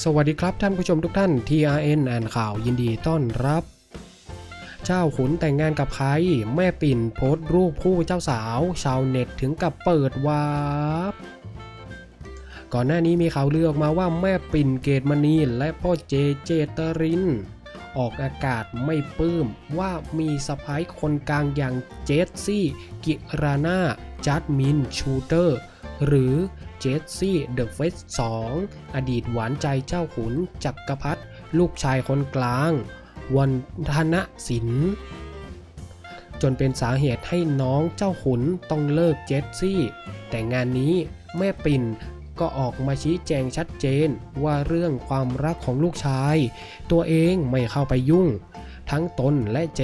สวัสดีครับท่านผู้ชมทุกท่าน TRN อ่านข่าวยินดีต้อนรับ เจ้าขุนแต่งงานกับใคร แม่ปิ่นโพสต์รูปคู่เจ้าสาว ชาวเน็ตถึงกับเปิดวาร์ปก่อนหน้านี้มีข่าวลือออกมาว่าแม่ปิ่นเกตมณีและพ่อเจเจตริน ออกอากาศไม่ปลื้มว่ามีสะพ้ายคนกลางอย่างเจสซี่ กิรานาจัดมินชูเตอร์ หรือ เจสซี่เดอะเฟส2อดีตหวานใจเจ้าขุนจักรพัฒลูกชายคนกลาง วันธนศิลป์จนเป็นสาเหตุให้น้องเจ้าขุนต้องเลิกเจสซี่ แต่งานนี้แม่ปิ่นก็ออกมาชี้แจงชัดเจนว่าเรื่องความรักของลูกชาย ตัวเองไม่เข้าไปยุ่ง ทั้งตนและเจ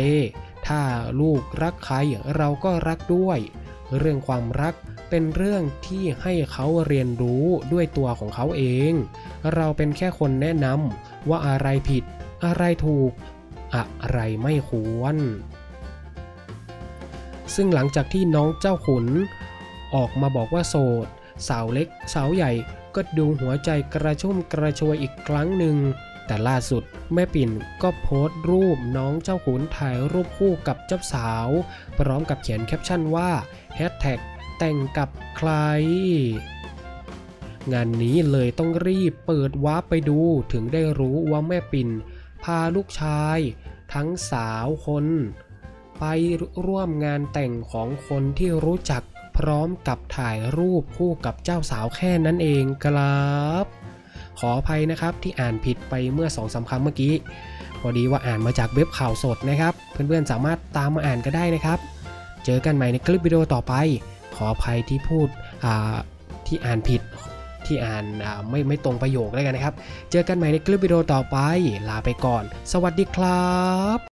ถ้าลูกรักใครเราก็รักด้วย เรื่องความรักเป็นเรื่องที่ให้เขาเรียนรู้ด้วยตัวของเขาเอง เราเป็นแค่คนแนะนำว่าอะไรผิด อะไรถูก อะไรไม่ควร ซึ่งหลังจากที่น้องเจ้าขุน ออกมาบอกว่าโสด สาวเล็ก สาวใหญ่ก็ดูหัวใจกระชุ่มกระชวยอีกครั้งหนึ่ง แต่ล่าสุดแม่ปิ่นก็โพสต์รูปน้องเจ้าขุนถ่ายรูปคู่กับเจ้าสาว พร้อมกับเขียนแคปชั่นว่าแฮชแท็กแต่งกับใครงานนี้เลยต้องรีบเปิดวาร์ปไปดูถึงได้รู้ว่าแม่ปิ่น พาลูกชาย ทั้งสาวคน ไปร่วมงานแต่งของคนที่รู้จักพร้อมกับถ่ายรูปคู่กับเจ้าสาวแค่นั้นเองครับ ขออภัยนะครับที่อ่านผิดไปเมื่อสองสาคำเมื่อกี้ พอดีว่าอ่านมาจากเว็บข่าวสดนะครับ เพื่อนๆสามารถตามมาอ่านก็ได้นะครับ เจอกันใหม่ในคลิปวิดีโอต่อไป ขออภัยที่พูดที่อ่านผิดที่อ่านไม่ไม่ตรงประโยคแล้วกันนะครับ เจอกันใหม่ในคลิปวิดีโอต่อไป ลาไปก่อน สวัสดีครับ